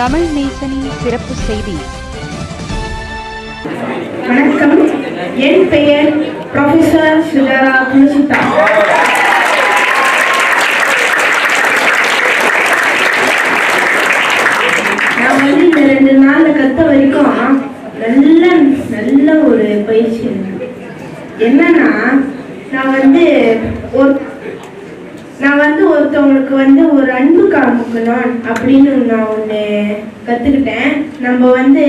தமிழ் நேசனின் சிறப்பு செய்தி. வணக்கம். என் பெயர் ப்ரொஃபசர் சுதரா குலசுத்தா. நான் வந்து இந்த ரெண்டு நாள்ல கத்த வரைக்கும் நல்ல நல்ல ஒரு பயிற்சி என்னன்னா நான் வந்து ஒரு நான் வந்து ஒருத்தவங்களுக்கு வந்து ஒரு அன்பு காமிக்கணும் அப்படின்னு நான் ஒன்று கற்றுக்கிட்டேன் நம்ம வந்து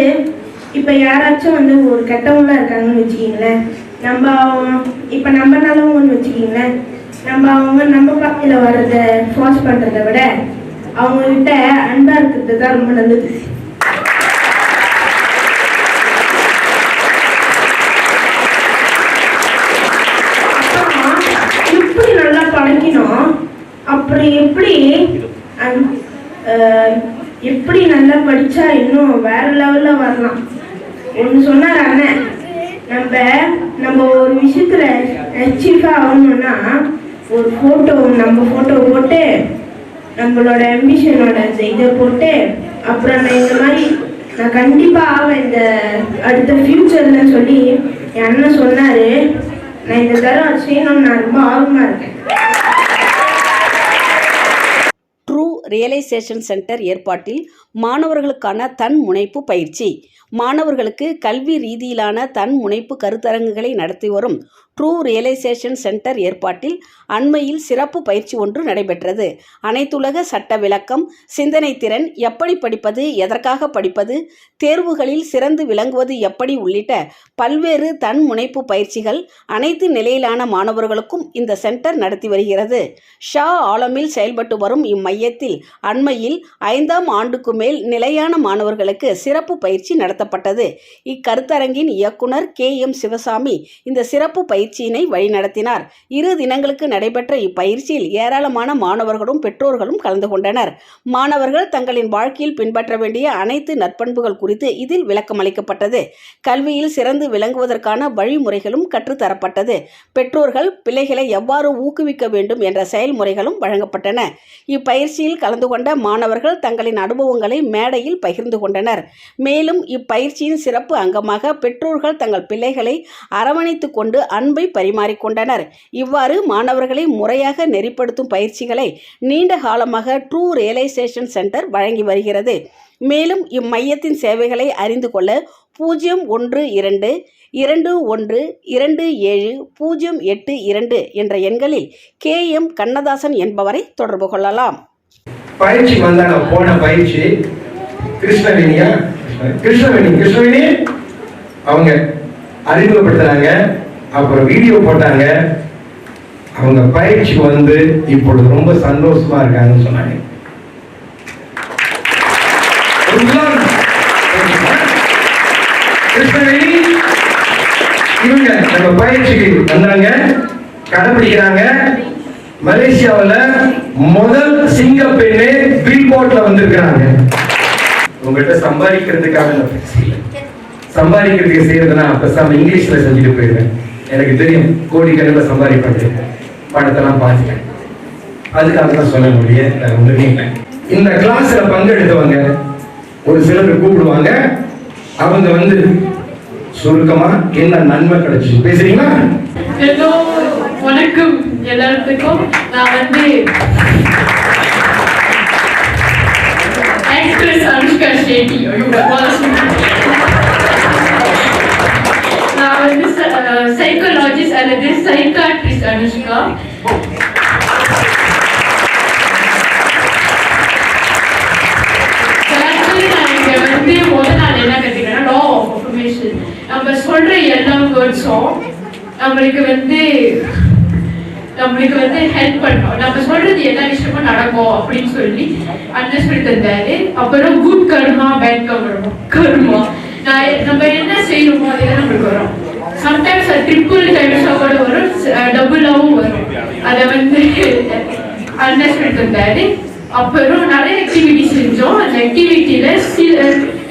இப்போ யாராச்சும் வந்து ஒரு கெட்டவங்களாக இருக்காங்கன்னு வச்சுக்கிங்களேன். நம்ம அவங்க- இப்போ நம்ம ஒன்று வச்சுக்கிங்களேன். நம்ம அவங்க நம்ம பக்கத்தில் வர்றதை ஃபாஸ் பண்ணுறதை விட அவங்கக்கிட்ட அன்பாக இருக்கிறது தான் ரொம்ப நல்லது அப்புறம் எப்படி நல்லா பழக்கினோம் அப்புறம் எப்படி எப்படி நல்லா படிச்சா இன்னும் வேற லெவல்ல வரலாம்? ஒன்று சொன்னார் அண்ணன். நம்ம நம்ம ஒரு விஷயத்துல அச்சீவா ஆகணும்னா ஒரு ஃபோட்டோ நம்ம ஃபோட்டோ போட்டு நம்மளோட அம்பிஷனோட இதை போட்டு அப்புறம் நான் இந்த மாதிரி நான் கண்டிப்பாக ஆவேன் இந்த அடுத்த ஃபியூச்சர்ல சொல்லி என் அண்ணன் சொன்னார். நான் இந்த தடவை செய்யணும்னு நான் ரொம்ப ஆர்வமாக இருக்கேன் ட்ரூ ரியலைசேஷன் சென்டர் ஏற்பாட்டில் மாணவர்களுக்கான தன் முனைப்பு பயிற்சி. மாணவர்களுக்கு கல்வி ரீதியிலான தன் முனைப்பு கருத்தரங்குகளை நடத்தி வரும் ட்ரூ ரியலைசேஷன் சென்டர் ஏற்பாட்டில் அண்மையில் சிறப்பு பயிற்சி ஒன்று நடைபெற்றது. அனைத்துலக சட்ட விளக்கம் சிந்தனை திறன் எப்படி படிப்பது எதற்காக படிப்பது தேர்வுகளில் சிறந்து விளங்குவது எப்படி உள்ளிட்ட பல்வேறு தன் முனைப்பு பயிற்சிகள் அனைத்து நிலையிலான மாணவர்களுக்கும் இந்த சென்டர் நடத்தி வருகிறது. ஷா ஆலமில் செயல்பட்டு வரும் இம்மையத்தில் அண்மையில் ஐந்தாம் ஆண்டுக்கு மேல் நிலையான மாணவர்களுக்கு சிறப்பு பயிற்சி நடத்தப்பட்டது. இக்கருத்தரங்கின் இயக்குனர் கே. எம். சிவசாமி இந்த சிறப்பு பயிற்சியினை வழிநடத்தினார். இரு தினங்களுக்கு நடைபெற்ற இப்பயிற்சியில் ஏராளமான மாணவர்களும் பெற்றோர்களும் கலந்து கொண்டனர். மாணவர்கள் தங்களின் வாழ்க்கையில் பின்பற்ற வேண்டிய அனைத்து நற்பண்புகள் குறித்து இதில் விளக்கமளிக்கப்பட்டது. கல்வியில் சிறந்து விளங்குவதற்கான வழிமுறைகளும் கற்றுத்தரப்பட்டது. பெற்றோர்கள் பிள்ளைகளை எவ்வாறு ஊக்குவிக்க வேண்டும் என்ற செயல்முறைகளும் வழங்கப்பட்டன. இப்பயிற்சியில் கலந்து கொண்ட மாணவர்கள் தங்களின் அனுபவங்களை மேடையில் பகிர்ந்து கொண்டனர். மேலும் இப்பயிற்சியின் சிறப்பு அங்கமாக பெற்றோர்கள் தங்கள் பிள்ளைகளை அரவணைத்து கொண்டு அன்பை பரிமாறிக்கொண்டனர் இவ்வாறு மாணவர்களை முறையாக நெறிப்படுத்தும் பயிற்சிகளை நீண்ட காலமாக ட்ரூ ரியலைசேஷன் சென்டர் வழங்கி வருகிறது. மேலும் இம்மையத்தின் சேவைகளை அறிந்து கொள்ள பூஜ்ஜியம் ஒன்று இரண்டு இரண்டு ஒன்று இரண்டு ஏழு பூஜ்ஜியம் எட்டு இரண்டு என்ற எண்களில் கே எம் கண்ணதாசன் என்பவரை தொடர்பு கொள்ளலாம். பயிற்சி வந்தாங்க போன பயிற்சி. கிருஷ்ணவேணியா? கிருஷ்ணவேணி கிருஷ்ணவேணி. அவங்க அறிமுகப்படுத்துறாங்க அப்புறம் வீடியோ போட்டாங்க. அவங்க பயிற்சிக்கு வந்து இப்பொழுது ரொம்ப சந்தோஷமா இருக்காங்கன்னு சொன்னாங்க. கிருஷ்ணவேணி இவங்க நம்ம பயிற்சிக்கு வந்தாங்க கடைபிடிக்கிறாங்க. மலேசியாவில் முதல் சிங்க பெண்ணே பில்போர்ட்ல வந்திருக்கிறாங்க. உங்கள்கிட்ட சம்பாதிக்கிறதுக்காக சம்பாதிக்கிறதுக்கு செய்யறதுனா பேசாம இங்கிலீஷ்ல செஞ்சுட்டு போயிடுவேன் எனக்கு தெரியும் கோடிக்கணக்கில் சம்பாதிப்பாங்க. படத்தெல்லாம் பார்த்துட்டேன் அதுக்காக தான் சொல்ல முடியும் வேற இந்த கிளாஸ்ல பங்கெடுத்தவங்க ஒரு சிலர் கூப்பிடுவாங்க. அவங்க வந்து சுருக்கமா என்ன நன்மை கிடைச்சு பேசுறீங்களா? வணக்கம் எல்லாத்துக்கும் நான் வந்து ஆக்ட்ரஸ் அனுஷ்கா ஷேட்டி. நான் வந்து சைக்காலஜிஸ்ட் அல்லது சைக்காட்ரிஸ்ட் அனுஷ்கா. நான் வந்து முதல் என்ன நம்ம சொல்ற எல்லா வேர்ட்ஸும் நம்மளுக்கு வந்து நம்மளுக்கு வந்து ஹெல்ப் பண்ணும் நம்ம சொல்றது எல்லா விஷயமும் நடக்கும் அப்படின்னு சொல்லி அண்டர்ஸ்டாண்ட் தந்தாரு. அப்புறம் குட் கர்மா பேட் கர்மா கர்மா நான் நம்ம என்ன செய்யணுமோ அதே நம்மளுக்கு வரும். சம்டைம்ஸ் அது ட்ரிபிள் டைம்ஸாக கூட வரும். டபுளாகவும் வரும். அதை வந்து அண்ணன் சொல்லிட்டு இருந்தாரு அப்புறம் நிறைய ஆக்டிவிட்டி செஞ்சோம். அந்த ஆக்டிவிட்டியில சில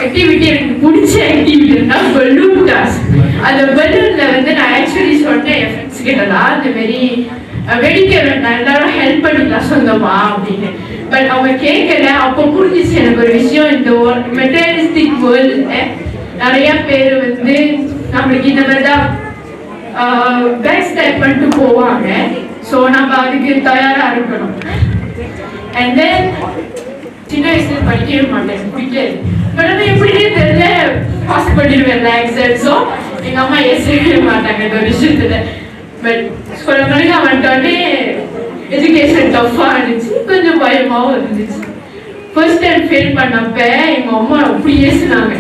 ஆக்டிவிட்டி எனக்கு பிடிச்ச ஆக்டிவிட்டினா பலூன் டாஸ் அந்த பலூன்ல வந்து நான் ஆக்சுவலி சொன்னேன் என் ஃப்ரெண்ட்ஸ் கிட்டலாம் இந்த மாதிரி வெடிக்க வேண்டாம் எல்லாரும் ஹெல்ப் பண்ணிக்கலாம் சொந்தமா அப்படின்னு. பட் அவங்க கேட்கல அப்போ புரிஞ்சிச்சு எனக்கு ஒரு விஷயம் இந்த மெட்டரியலிஸ்டிக் வேர்ல்டுல நிறைய பேர் வந்து நம்மளுக்கு இந்த மாதிரி தான் பேக் ஸ்டெப் பண்ணிட்டு போவாங்க. ஸோ நம்ம அதுக்கு தயாராக இருக்கணும். அண்ட் தென் சின்ன வயசுல படிக்கவே மாட்டேன் பிடிக்காது பட் ஆனால் எப்படினே தெரியல. பாஸ் பண்ணிடுவேன் எக்ஸாம்ஸும் எங்கள் அம்மா ஏசவே மாட்டாங்க இந்த விஷயத்துல. பட் சொல்ல பிறகு வந்துட்டோடனே எஜுகேஷன் டஃப்பாக இருந்துச்சு. கொஞ்சம் பயமாகவும் இருந்துச்சு. ஃபர்ஸ்ட் டைம் ஃபெயில் பண்ணப்ப எங்கள் அம்மா அப்படி ஏசினாங்க.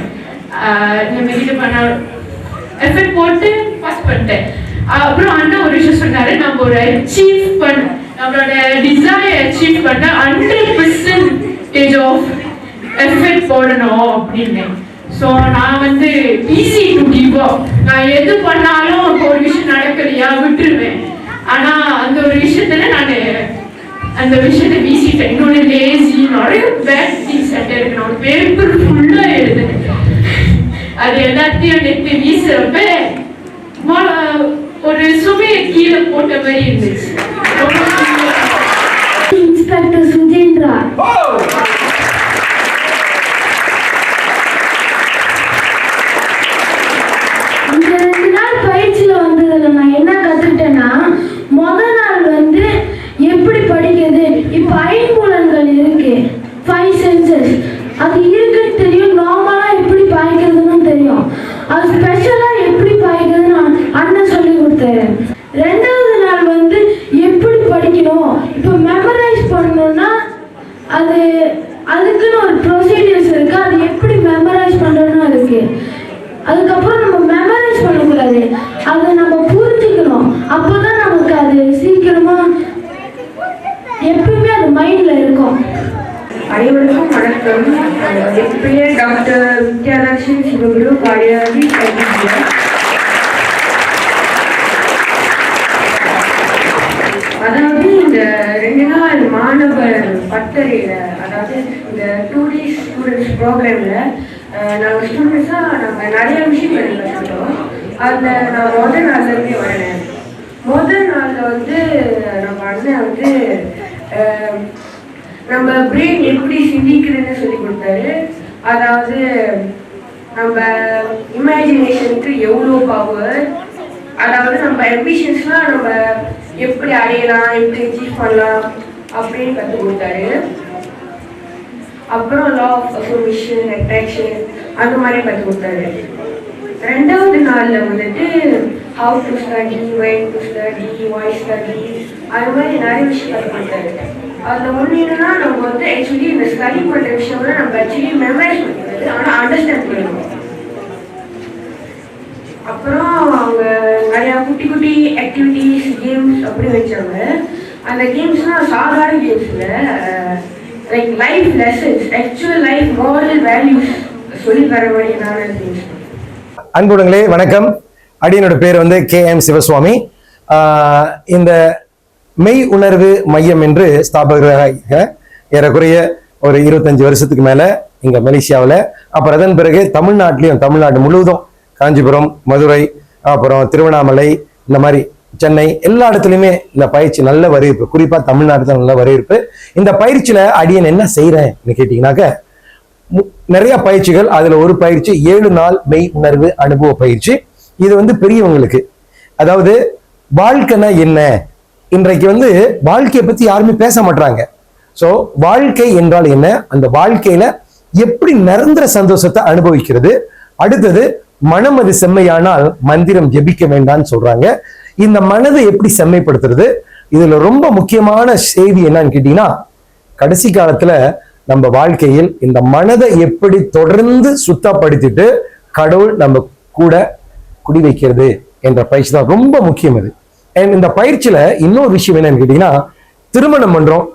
நம்ம இந்த மாதிரி இது பண்ண எஃபெக்ட் போட்டு பாஸ் பண்ணிட்டேன். அப்புறம் அண்ணா ஒரு விஷயம் சொன்னாரு நம்ம ஒரு அச்சீவ் பண்ண நம்மளோட டிசைர் அச்சீவ் பண்ண ஹண்ட்ரட் பர்சன்டேஜ் ஆஃப் எஃபெக்ட் போடணும் அப்படின்னு ஸோ நான் வந்து ஈஸி டு கிவ் அப் நான் எது பண்ணாலும் இப்போ ஒரு விஷயம் நடக்கலையா விட்டுருவேன். ஆனா அந்த ஒரு விஷயத்துல நான் அந்த விஷயத்தை வீசிட்டேன். இன்னொன்று லேசி நிறைய பேட் திங்ஸ் இருக்கு. நான் பேப்பர் ஃபுல்லா எழுதுனேன். அது எல்லாத்தையும் நெட்டு வீசுறப்ப மொ- ஒரு சுமையை கீழே போட்ட மாதிரி இருந்துச்சு. ரொம்ப இன்ஸ்பெக்டர் சுஜேந்திரா இந்த ரெண்டு நாள் பயிற்சியில வந்ததுல நான் என்ன கத்துக்கிட்டேன்னா முத நாள் வந்து எப்படி படிக்கிறது இப்ப ஐம்புலன்கள் இருக்கு ஃபைவ் சென்சஸ் அது இருக்குன்னு தெரியும் நார்மலா எப்படி பாய்க்கிறதுன்னு தெரியும் அது ஸ்பெஷலா எப்படி பாய்க்கிறதுன்னு அண்ணன் சொல்லி கொடுத்தாரு ரெண்டாவது நாள் வந்து எப்படி படிக்கணும் இப்போ மெமரைஸ் பண்ணணும்னா அது அதுக்குன்னு ஒரு ப்ரொசீடியர்ஸ் இருக்கு அது எப்படி மெமரைஸ் பண்றதுன்னு இருக்கு அதுக்கப்புறம் நம்ம மெமரைஸ் பண்ணக்கூடாது அதை நம்ம புரிஞ்சுக்கணும் அப்போதான் நமக்கு அது சீக்கிரமா எப்பவுமே அது மைண்ட்ல இருக்கும். அனைவருக்கும் வணக்கம். என் பெயர் டாக்டர் வித்யாலட்சுமி சிவகுரு பாடியாதி கல்வியார் அதாவது இந்த ரெண்டு நாள் மாணவர் பட்டறையில அதாவது இந்த டூ டேஸ் ஸ்டூடெண்ட்ஸ் ப்ரோக்ராம்ல நாங்கள் ஸ்டூடெண்ட்ஸாக நாங்கள் நிறைய விஷயங்கள் கற்றுக்கிட்டோம் அதில் நான் முதல் நாள்ல இருந்தே வரேன். முதல் நாளில் வந்து நம்ம அண்ணன் வந்து நம்ம பிரெயின் எப்படி சிந்திக்குதுன்னு சொல்லி கொடுத்தாரு. அதாவது நம்ம இமேஜினேஷனுக்கு எவ்வளோ பவர் அதாவது நம்ம எம்பிஷன்ஸ்லாம் நம்ம எப்படி அடையலாம் எப்படி அச்சீவ் பண்ணலாம் அப்படின்னு கற்றுக் கொடுத்தாரு. அப்புறம் லா ஆஃப் அஃபர்மேஷன் அட்ராக்ஷன் அந்த மாதிரி கற்றுக் கொடுத்தாரு. ரெண்டாவது நாளில் வந்துட்டு how to study when to study why study அது மாதிரி நிறைய விஷயங்கள் பண்ணுறாரு அதில் ஒன்று என்னன்னா நம்ம வந்து ஆக்சுவலி இந்த ஸ்டடி பண்ணுற விஷயம்னா நம்ம ஆக்சுவலி மெமரைஸ் பண்ணிக்கிறது ஆனால் அண்டர்ஸ்டாண்ட் பண்ணணும். அப்புறம் அவங்க நிறையா குட்டி குட்டி ஆக்டிவிட்டீஸ் கேம்ஸ் அப்படி வச்சாங்க. அந்த கேம்ஸ்லாம் சாதாரண கேம்ஸ் இல்லை. Like life lessons actual life moral values சொல்லி தர மாதிரியான கேம்ஸ் அன்புடங்களே வணக்கம். அடியனோட பேர் வந்து கே எம் சிவசுவாமி. இந்த மெய் உணர்வு மையம் என்று ஸ்தாபகராக ஏறக்குறைய ஒரு இருபத்தஞ்சு வருஷத்துக்கு மேலே இங்கே மலேசியாவில். அப்புறம் அதன் பிறகு தமிழ்நாட்டிலையும் தமிழ்நாடு முழுவதும் காஞ்சிபுரம் மதுரை அப்புறம் திருவண்ணாமலை இந்த மாதிரி சென்னை எல்லா இடத்துலையுமே இந்த பயிற்சி நல்ல வரவேற்பு. குறிப்பாக தமிழ்நாட்டில் நல்ல வரவேற்பு. இந்த பயிற்சியில் அடியன் என்ன செய்யறேன்னு கேட்டிங்கனாக்க மு- நிறைய பயிற்சிகள் அதில் ஒரு பயிற்சி ஏழு நாள் மெய் உணர்வு அனுபவ பயிற்சி இது வந்து பெரியவங்களுக்கு. அதாவது வாழ்க்கைனா என்ன? இன்றைக்கு வந்து வாழ்க்கையை பத்தி யாருமே பேச மாட்டாங்க ஸோ வாழ்க்கை என்றால் என்ன? அந்த வாழ்க்கையில எப்படி நிரந்தர சந்தோஷத்தை அனுபவிக்கிறது? அடுத்தது மனம் அது செம்மையானால் மந்திரம் ஜபிக்க வேண்டாம்னு சொல்றாங்க. இந்த மனதை எப்படி செம்மைப்படுத்துறது? இதுல ரொம்ப முக்கியமான செய்தி என்னன்னு கேட்டீங்கன்னா கடைசி காலத்துல நம்ம வாழ்க்கையில் இந்த மனதை எப்படி தொடர்ந்து சுத்தப்படுத்திட்டு கடவுள் நம்ம கூட குடி வைக்கிறது என்ற பயிற்சி தான் ரொம்ப முக்கியம் அது. அண்ட் இந்த பயிற்சியில இன்னொரு விஷயம் என்னன்னு கேட்டீங்கன்னா திருமணம் பண்றோம்.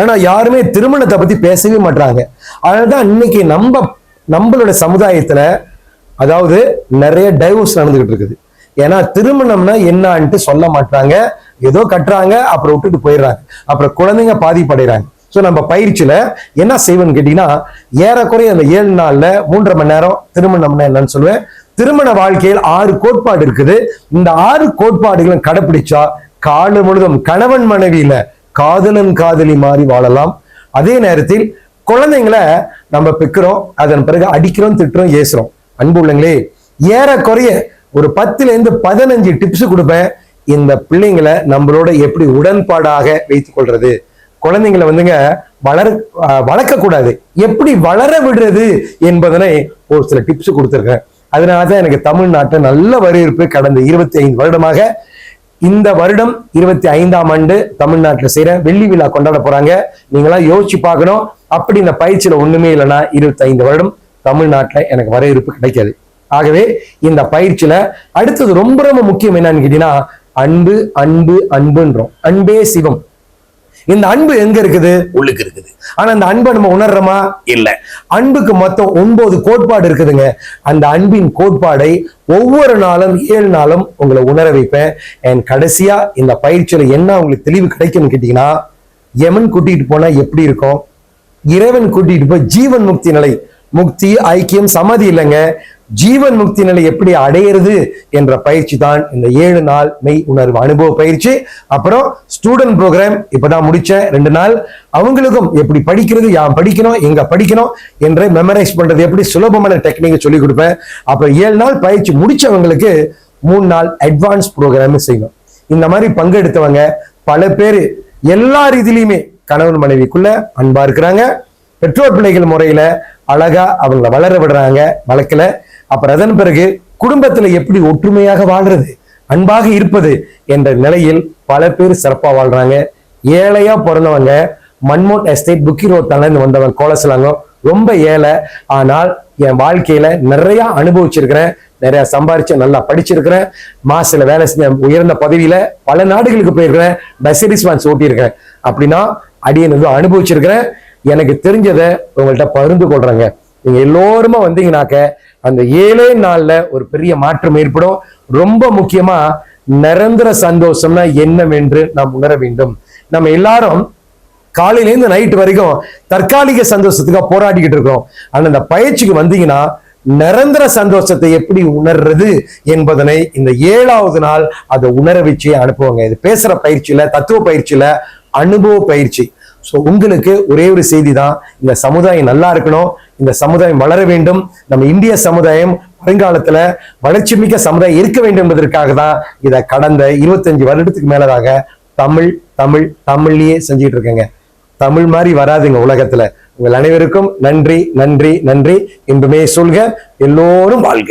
ஆனா யாருமே திருமணத்தை பத்தி பேசவே மாட்டாங்க அதனாலதான் இன்னைக்கு நம்ம நம்மளோட சமுதாயத்துல அதாவது நிறைய டைவோர்ஸ் நடந்துகிட்டு இருக்குது. ஏன்னா திருமணம்னா என்னான்ட்டு சொல்ல மாட்டாங்க ஏதோ கட்டுறாங்க அப்புறம் விட்டுட்டு போயிடுறாங்க. அப்புறம் குழந்தைங்க பாதிப்படைறாங்க. ஸோ நம்ம பயிற்சியில் என்ன செய்வோம்னு கேட்டிங்கன்னா ஏறக்குறைய அந்த ஏழு நாள்ல மூன்றரை மணி நேரம் திருமணம்னா என்னன்னு சொல்லுவேன். திருமண வாழ்க்கையில் ஆறு கோட்பாடு இருக்குது. இந்த ஆறு கோட்பாடுகளும் கடைபிடிச்சா காலு முழுதும் கணவன் மனைவியில காதலன் காதலி மாறி வாழலாம். அதே நேரத்தில் குழந்தைங்களை நம்ம பெக்கிறோம். அதன் பிறகு அடிக்கிறோம் திட்டுறோம் ஏசுறோம். அன்பு உள்ளங்களே ஏறக்குறைய ஒரு பத்துலேருந்து பதினஞ்சு டிப்ஸ் கொடுப்பேன். இந்த பிள்ளைங்களை நம்மளோட எப்படி உடன்பாடாக வைத்துக் கொள்றது? குழந்தைங்களை வந்துங்க வளர வளர்க்கக்கூடாது. எப்படி வளர விடுறது என்பதனை ஒரு சில டிப்ஸ் கொடுத்துருக்கேன். அதனாலதான் எனக்கு தமிழ்நாட்டில் நல்ல வரவேற்பு கடந்த இருபத்தி ஐந்து வருடமாக இந்த வருடம் இருபத்தி ஐந்தாம் ஆண்டு தமிழ்நாட்டில் செய்யற வெள்ளி விழா கொண்டாட போறாங்க. நீங்களாம் யோசிச்சு பார்க்கணும். அப்படி இந்த பயிற்சியில ஒண்ணுமே இல்லைன்னா இருபத்தி ஐந்து வருடம் தமிழ்நாட்டில் எனக்கு வரவேற்பு கிடைக்காது. ஆகவே இந்த பயிற்சியில அடுத்தது ரொம்ப ரொம்ப முக்கியம் என்னன்னு கேட்டீங்கன்னா அன்பு அன்பு அன்புன்றோம். அன்பே சிவம். இந்த அன்பு எங்க இருக்குது? உள்ளுக்கு இருக்குது. ஆனா அந்த அன்பை நம்ம உணர்றோமா? இல்ல. அன்புக்கு மொத்தம் ஒன்பது கோட்பாடு இருக்குதுங்க. அந்த அன்பின் கோட்பாடை ஒவ்வொரு நாளும் ஏழு நாளும் உங்களை உணர வைப்பேன். என் கடைசியா இந்த பயிற்சியில என்ன உங்களுக்கு தெளிவு கிடைக்கும்னு கேட்டீங்கன்னா யமன் கூட்டிட்டு போனா எப்படி இருக்கும்? இறைவன் கூட்டிட்டு போய் ஜீவன் முக்தி நிலை முக்தி ஐக்கியம் சமாதி இல்லைங்க. ஜீவன் முக்தி நிலை எப்படி அடையிறது என்ற பயிற்சி தான் இந்த ஏழு நாள் மெய் உணர்வு அனுபவ பயிற்சி. அப்புறம் ஸ்டூடெண்ட் ப்ரோக்ராம் இப்பதான் முடிச்சேன். ரெண்டு நாள். அவங்களுக்கும் எப்படி படிக்கிறது யாம் படிக்கணும் எங்க படிக்கணும் என்று மெமரைஸ் பண்றது எப்படி சுலபமான டெக்னிக் சொல்லி கொடுப்பேன். அப்புறம் ஏழு நாள் பயிற்சி முடிச்சவங்களுக்கு மூணு நாள் அட்வான்ஸ் ப்ரோக்ராம் செய்யணும். இந்த மாதிரி பங்கெடுத்தவங்க பல பேர் எல்லா ரீதியிலுமே கணவன் மனைவிக்குள்ள அன்பா இருக்கிறாங்க. பெற்றோர் பிள்ளைகள் முறையில அழகா அவங்கள வளர விடுறாங்க. வழக்கில் அப்புறம் அதன் பிறகு குடும்பத்துல எப்படி ஒற்றுமையாக வாழ்றது அன்பாக இருப்பது என்ற நிலையில் பல பேர் சிறப்பா வாழ்றாங்க. ஏழையா பிறந்தவங்க மன்மோட் எஸ்டேட் புக்கி ரோத்தால வந்தவன் கோலசலாங்க ரொம்ப ஏழை. ஆனால் என் வாழ்க்கையில நிறைய அனுபவிச்சிருக்கிறேன். நிறைய சம்பாரிச்சு நல்லா படிச்சிருக்கிறேன். மாசில வேலை செஞ்ச உயர்ந்த பதவியில பல நாடுகளுக்கு போயிருக்கிறேன். மெசேஜ் வான்ஸ் ஓட்டியிருக்கிறேன். அப்படின்னா அடியன் வந்து அனுபவிச்சிருக்கிறேன். எனக்கு தெரிஞ்சதை உங்கள்கிட்ட பகிர்ந்து கொள்றேங்க. நீங்க எல்லோருமே வந்தீங்கன்னாக்க அந்த ஏழே நாள்ல ஒரு பெரிய மாற்றம் ஏற்படும். ரொம்ப முக்கியமா நிரந்தர சந்தோஷம்னா என்னவென்று நாம் உணர வேண்டும். நம்ம எல்லாரும் காலையிலேருந்து நைட்டு நைட் வரைக்கும் தற்காலிக சந்தோஷத்துக்காக போராடிக்கிட்டு இருக்கோம் ஆனா இந்த பயிற்சிக்கு வந்தீங்கன்னா நிரந்தர சந்தோஷத்தை எப்படி உணர்றது என்பதனை இந்த ஏழாவது நாள் அதை உணர வச்சு அனுப்புவாங்க. இது பேசுற பயிற்சியில தத்துவ பயிற்சியில அனுபவ பயிற்சி. ஸோ உங்களுக்கு ஒரே ஒரு செய்தி தான் இந்த சமுதாயம் நல்லா இருக்கணும் இந்த சமுதாயம் வளர வேண்டும் நம்ம இந்திய சமுதாயம் வருங்காலத்துல வளர்ச்சி மிக்க சமுதாயம் இருக்க வேண்டும் என்பதற்காக தான் இதை கடந்த இருபத்தஞ்சு வருடத்துக்கு மேலதாக தமிழ் தமிழ் தமிழ்லயே செஞ்சுட்டு இருக்கேங்க. தமிழ் மாதிரி வராதுங்க உலகத்துல. உங்கள் அனைவருக்கும் நன்றி நன்றி நன்றி. இன்பமே சொல்க எல்லோரும் வாழ்க.